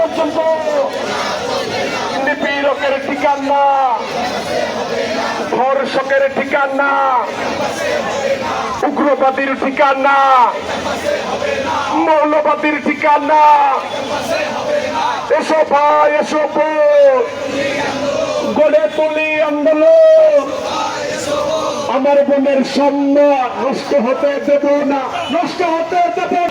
পর্যন্ত নিপীড়কের ঠিকানা ধর্ষকের ঠিকানা উগ্রবাদীর ঠিকানা মৌলবাদীর ঠিকানা এসো ভাই এসো গড়ে তুলি আন্দোলন আমার বোনের সম্মান নষ্ট হতে দেব না নষ্ট হতে দেব।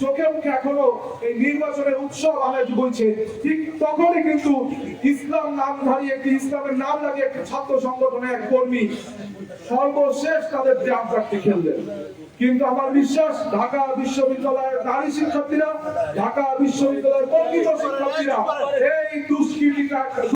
চোখে মুখে এখনও এই নির্বাচনের উৎসব আমেজ বইছে ঠিক তখনই কিন্তু ইসলাম নামধারী একটি ইসলামের নাম লাগিয়ে একটি ছাত্র সংগঠনের এক কর্মী সর্বশেষ তাদের ড্রাম প্রার্থী খেললেন কিন্তু আমার বিশ্বাস, ঢাকা বিশ্ববিদ্যালয়ের নারী শিক্ষার্থীরা, ঢাকা বিশ্ববিদ্যালয়ের প্রকৃত শিক্ষার্থীরা এই দুষ্কৃতিকা